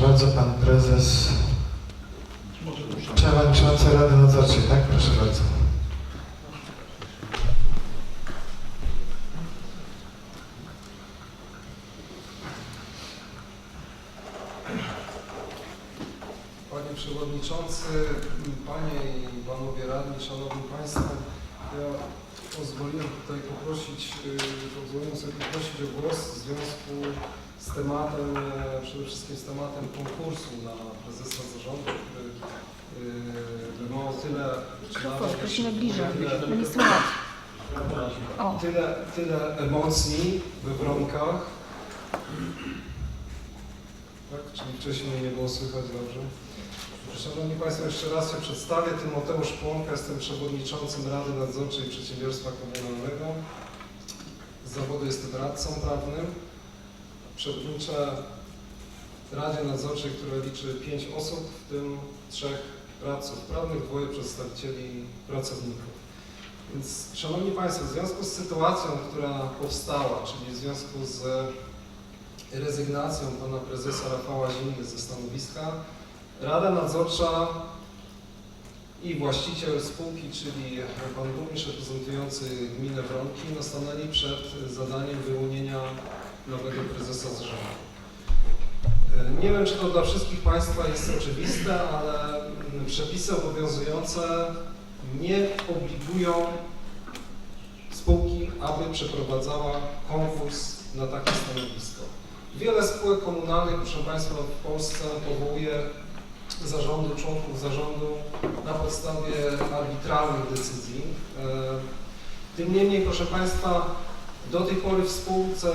bardzo, pan prezes przewodniczący Rady Nadzorczej, tak? Proszę bardzo. Panie Przewodniczący, Panie i Panowie Radni, Szanowni Państwo, ja pozwoliłem tutaj poprosić, y, pozwoliłem sobie poprosić o głos w związku z tematem, e, przede wszystkim z tematem konkursu na prezesa zarządu, który y, wywołał tyle... Mikrofon, czy prosimy bliżej, tyle- bo nie słychać. O, Tyle, tyle emocji we wronkach. Tak? Czyli wcześniej nie było słychać dobrze. Szanowni Państwo, jeszcze raz się przedstawię. Tymoteusz Płonka, jestem przewodniczącym Rady Nadzorczej Przedsiębiorstwa Komunalnego. Z zawodu jestem radcą prawnym. Przewodniczę Radzie Nadzorczej, która liczy pięć osób, w tym trzech radców prawnych, dwoje przedstawicieli pracowników. Więc, Szanowni Państwo, w związku z sytuacją, która powstała, czyli w związku z rezygnacją pana prezesa Rafała Zimy ze stanowiska, Rada Nadzorcza i właściciel spółki, czyli pan burmistrz reprezentujący gminę Wronki, stanęli przed zadaniem wyłonienia nowego prezesa zarządu. E, Nie wiem, czy to dla wszystkich Państwa jest oczywiste, ale mm, przepisy obowiązujące nie obligują spółki, aby przeprowadzała konkurs na takie stanowisko. Wiele spółek komunalnych, proszę Państwa, w Polsce powołuje zarządu, członków zarządu na podstawie arbitralnych decyzji. E, Tym niemniej, proszę Państwa, do tej pory w spółce,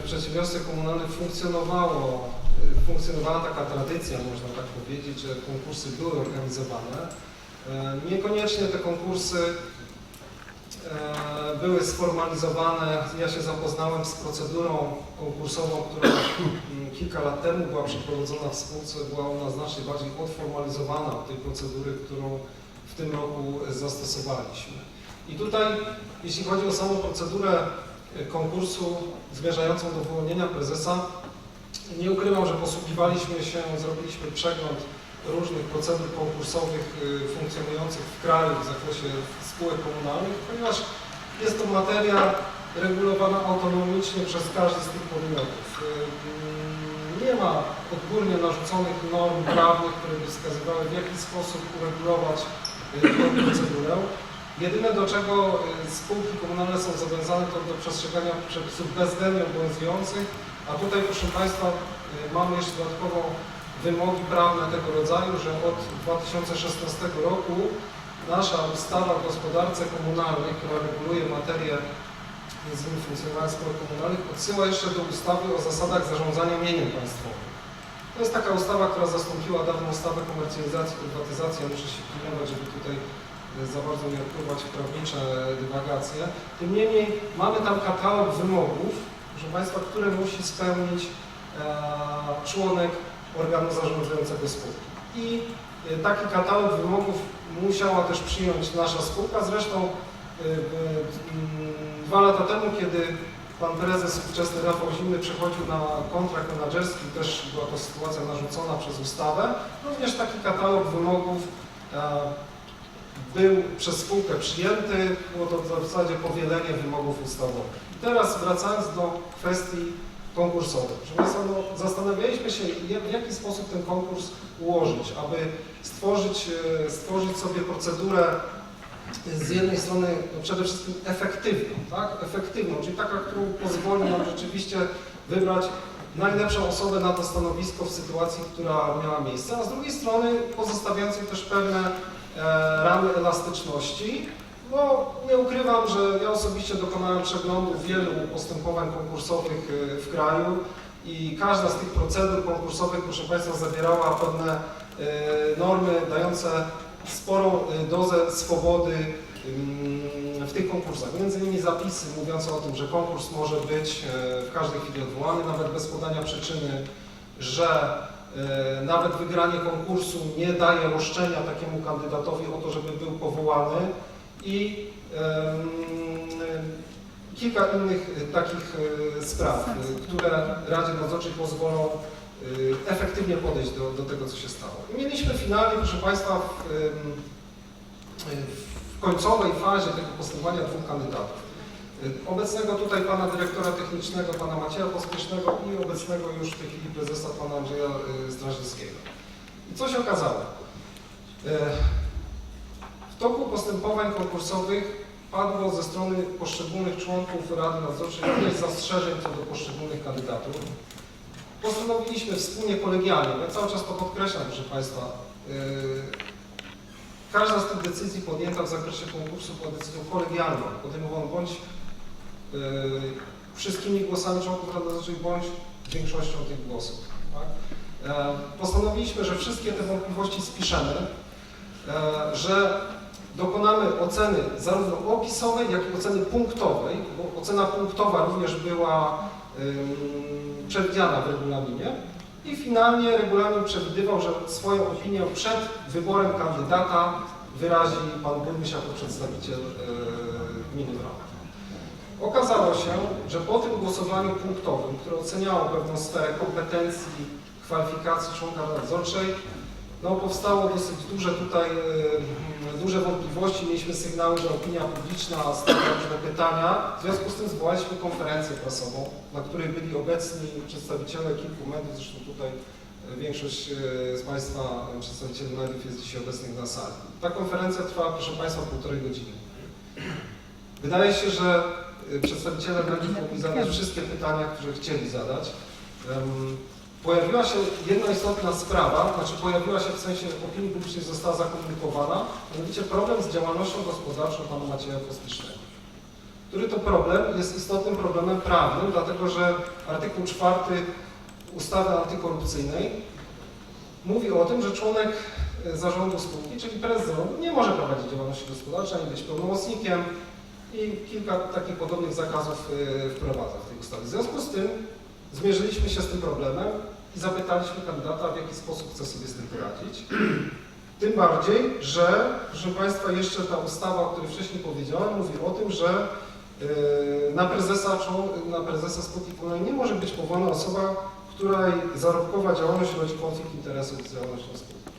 w przedsiębiorstwie komunalnym funkcjonowało, funkcjonowała taka tradycja, można tak powiedzieć, że konkursy były organizowane. E, Niekoniecznie te konkursy e, były sformalizowane. Ja się zapoznałem z procedurą konkursową, która kilka lat temu była przeprowadzona w spółce. Była ona znacznie bardziej odformalizowana od tej procedury, którą w tym roku zastosowaliśmy. I tutaj, jeśli chodzi o samą procedurę konkursu zmierzającą do wyłonienia prezesa, nie ukrywam, że posługiwaliśmy się, zrobiliśmy przegląd różnych procedur konkursowych y, funkcjonujących w kraju w zakresie spółek komunalnych, ponieważ jest to materia regulowana autonomicznie przez każdy z tych podmiotów. Y, mm, Nie ma odgórnie narzuconych norm prawnych, które by wskazywały, w jaki sposób uregulować y, tę procedurę. Jedyne do czego y, spółki komunalne są zobowiązane to do przestrzegania przepisów bezwzględnie obowiązujących, a tutaj proszę Państwa y, mamy jeszcze dodatkowo wymogi prawne tego rodzaju, że od 2016 roku nasza ustawa o gospodarce komunalnej, która reguluje materię między innymi funkcjonowania spółek komunalnych, odsyła jeszcze do ustawy o zasadach zarządzania mieniem państwowym. To jest taka ustawa, która zastąpiła dawną ustawę komercjalizacji, prywatyzacji. Ja muszę się pilnować, żeby tutaj za bardzo nie odpływać w prawnicze dywagacje. Tym niemniej mamy tam katalog wymogów, proszę Państwa, które musi spełnić e, członek organu zarządzającego spółki. I e, taki katalog wymogów musiała też przyjąć nasza spółka. Zresztą e, mm, dwa lata temu, kiedy pan prezes ówczesny Rafał Zimny przechodził na kontrakt menedżerski, też była to sytuacja narzucona przez ustawę, również taki katalog wymogów e, był przez spółkę przyjęty, było to w zasadzie powielenie wymogów ustawowych. Teraz wracając do kwestii konkursowych. Proszę Państwa, no, zastanawialiśmy się, jak- w jaki sposób ten konkurs ułożyć, aby stworzyć, e, stworzyć sobie procedurę z jednej strony no, przede wszystkim efektywną, tak? Efektywną, czyli taka, którą pozwoli nam rzeczywiście wybrać najlepszą osobę na to stanowisko w sytuacji, która miała miejsce, a z drugiej strony pozostawiającej też pewne ramy elastyczności, bo nie ukrywam, że ja osobiście dokonałem przeglądu wielu postępowań konkursowych e, w kraju i każda z tych procedur konkursowych, proszę Państwa, zawierała pewne e, normy dające sporą e, dozę swobody ym, w tych konkursach. Między innymi zapisy mówiące o tym, że konkurs może być e, w każdej chwili odwołany, nawet bez podania przyczyny, że e, nawet wygranie konkursu nie daje roszczenia takiemu kandydatowi o to, żeby był powołany i kilka innych e, takich e, spraw, e, które Radzie Nadzorczej pozwolą efektywnie podejść do, do tego, co się stało. Mieliśmy finalnie, proszę Państwa, w, w końcowej fazie tego postępowania dwóch kandydatów. Y, Obecnego tutaj pana dyrektora technicznego, pana Macieja Pospiesznego i obecnego już w tej chwili prezesa pana Andrzeja y, Strażyckiego. I co się okazało? Y, W toku postępowań konkursowych padło ze strony poszczególnych członków Rady Nadzorczej ileś zastrzeżeń co do poszczególnych kandydatów. Postanowiliśmy wspólnie kolegialnie, ja cały czas to podkreślam, proszę Państwa, każda z tych decyzji podjęta w zakresie konkursu była decyzją kolegialną, podejmowaną bądź yy, wszystkimi głosami członków Rady Nadzorczej, bądź większością tych głosów. Tak? E, Postanowiliśmy, że wszystkie te wątpliwości spiszemy, e, że dokonamy oceny zarówno opisowej, jak i oceny punktowej, bo ocena punktowa również była przewidziana w regulaminie i finalnie regulamin przewidywał, że swoją opinię przed wyborem kandydata wyrazi pan burmistrz jako przedstawiciel gminy Wrona. Okazało się, że po tym głosowaniu punktowym, które oceniało pewną sferę kompetencji, kwalifikacji członka nadzorczej, no, powstało dosyć duże tutaj, e, duże wątpliwości, mieliśmy sygnały, że opinia publiczna stawia różne pytania. W związku z tym zwołaliśmy konferencję prasową, na której byli obecni przedstawiciele kilku mediów, zresztą tutaj e, większość e, z Państwa przedstawicieli mediów jest dzisiaj obecnych na sali. Ta konferencja trwała, proszę Państwa, półtorej godziny. Wydaje się, że przedstawiciele mediów mogli zadać wszystkie pytania, które chcieli zadać. Pojawiła się jedna istotna sprawa, znaczy pojawiła się w sensie opinii publicznej została zakomunikowana, mianowicie problem z działalnością gospodarczą pana Macieja Pospiesznego. Który to problem jest istotnym problemem prawnym, dlatego że artykuł 4 ustawy antykorupcyjnej mówi o tym, że członek e, zarządu spółki, czyli prezes zarządu, nie może prowadzić działalności gospodarczej, ani być pełnomocnikiem i kilka takich podobnych zakazów e, wprowadza w tej ustawie. W związku z tym zmierzyliśmy się z tym problemem i zapytaliśmy kandydata, w jaki sposób chce sobie z tym poradzić. Tym bardziej, że, proszę Państwa, jeszcze ta ustawa, o której wcześniej powiedziałem, mówi o tym, że yy, na prezesa, na prezesa komunalnej nie może być powołana osoba, której zarobkowa działalność rodzi konflikt interesów z działalnością spółki.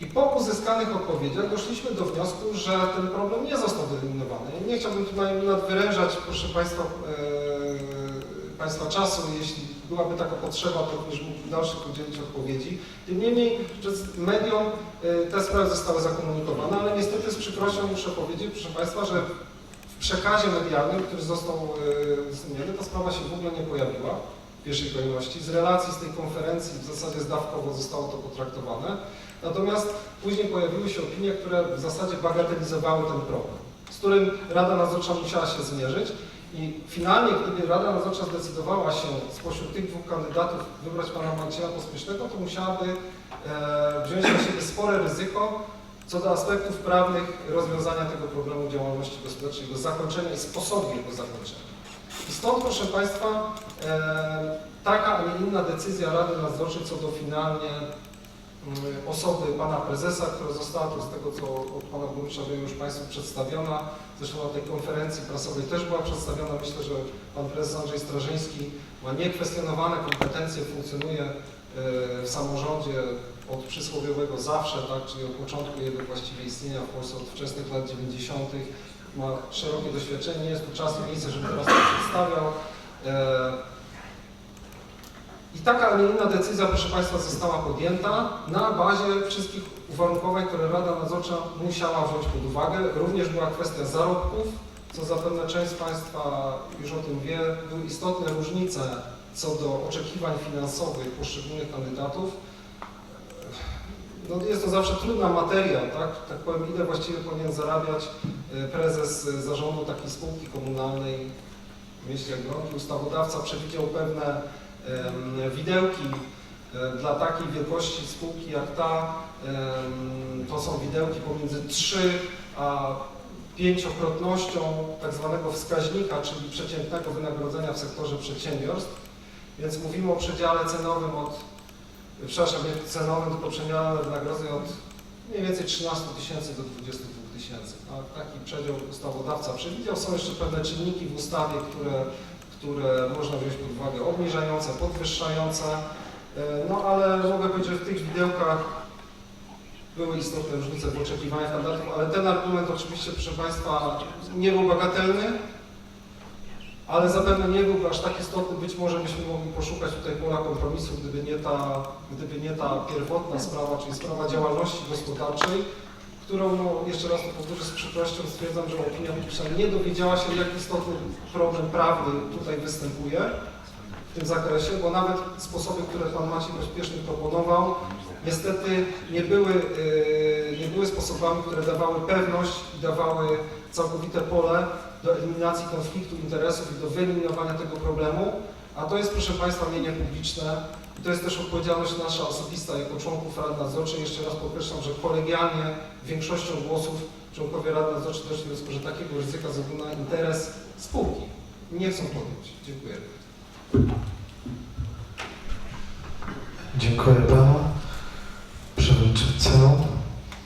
I po uzyskanych odpowiedziach doszliśmy do wniosku, że ten problem nie został wyeliminowany. Nie chciałbym tutaj nadwyrężać, proszę Państwa, e, Państwa czasu, jeśli byłaby taka potrzeba, to również mógłbym dalszych udzielić odpowiedzi. Tym niemniej przez mediom e, te sprawy zostały zakomunikowane, ale niestety z przykrością muszę powiedzieć, proszę Państwa, że w przekazie medialnym, który został e, wysunięty, ta sprawa się w ogóle nie pojawiła pierwszej kolejności. Z relacji z tej konferencji w zasadzie zdawkowo zostało to potraktowane. Natomiast później pojawiły się opinie, które w zasadzie bagatelizowały ten problem, z którym Rada Nadzorcza musiała się zmierzyć i finalnie, gdyby Rada Nadzorcza zdecydowała się spośród tych dwóch kandydatów wybrać pana Macieja Pospiesznego, to musiałaby e, wziąć na siebie spore ryzyko co do aspektów prawnych rozwiązania tego problemu działalności gospodarczej, jego zakończenia i sposobu jego zakończenia. I stąd, proszę Państwa, e, taka, a nie inna decyzja Rady Nadzorczej co do finalnie mm, osoby pana prezesa, która została tu z tego, co od pana burmistrza wiem już Państwu przedstawiona. Zresztą na tej konferencji prasowej też była przedstawiona. Myślę, że pan prezes Andrzej Strażyński ma niekwestionowane kompetencje, funkcjonuje e, w samorządzie od przysłowiowego zawsze, tak, czyli od początku jego właściwie istnienia w Polsce, od wczesnych lat 90. Ma szerokie doświadczenie, nie jest tu czas i miejsce, żeby teraz to przedstawiał. E, i taka, a nie inna decyzja, proszę Państwa, została podjęta na bazie wszystkich uwarunkowań, które Rada Nadzorcza musiała wziąć pod uwagę. Również była kwestia zarobków, co zapewne część z Państwa już o tym wie. Były istotne różnice co do oczekiwań finansowych poszczególnych kandydatów. No, jest to zawsze trudna materia, tak? Tak powiem, ile właściwie powinien zarabiać e, prezes e, zarządu takiej spółki komunalnej w mieście Jagiellonii. Ustawodawca przewidział pewne widełki e, dla takiej wielkości spółki jak ta. To są widełki pomiędzy 3 a pięciokrotnością tak zwanego wskaźnika, czyli przeciętnego wynagrodzenia w sektorze przedsiębiorstw. Więc mówimy o przedziale cenowym od, przepraszam, nie cenowym, tylko przedziale wynagrodzeń od mniej więcej 13 tysięcy do 22 tysięcy. Tak, taki przedział ustawodawca przewidział. Są jeszcze pewne czynniki w ustawie, które, które można wziąć pod uwagę obniżające, podwyższające. E, No ale mogę powiedzieć, że w tych widełkach były istotne różnice w oczekiwaniach kandydatów, ale ten argument oczywiście, proszę Państwa, nie był bagatelny, ale zapewne nie byłby aż tak istotny. Być może byśmy mogli poszukać tutaj pola kompromisu, gdyby nie ta, gdyby nie ta pierwotna sprawa, czyli sprawa działalności gospodarczej, którą, no, jeszcze raz to powtórzę z przykrością, stwierdzam, że opinia publiczna nie dowiedziała się, jak istotny problem prawny tutaj występuje w tym zakresie, bo nawet sposoby, które Pan Maciej Pośpieszny proponował, niestety nie były, yy, nie były sposobami, które dawały pewność i dawały całkowite pole do eliminacji konfliktu interesów i do wyeliminowania tego problemu, a to jest, proszę Państwa, mienie publiczne i to jest też odpowiedzialność nasza osobista jako członków Rady Nadzorczej. Jeszcze raz podkreślam, że kolegialnie większością głosów członkowie Rady Nadzorczej doszli do wniosku, że takiego ryzyka ze na interes spółki nie chcą podjąć. Dziękuję. Dziękuję Panu.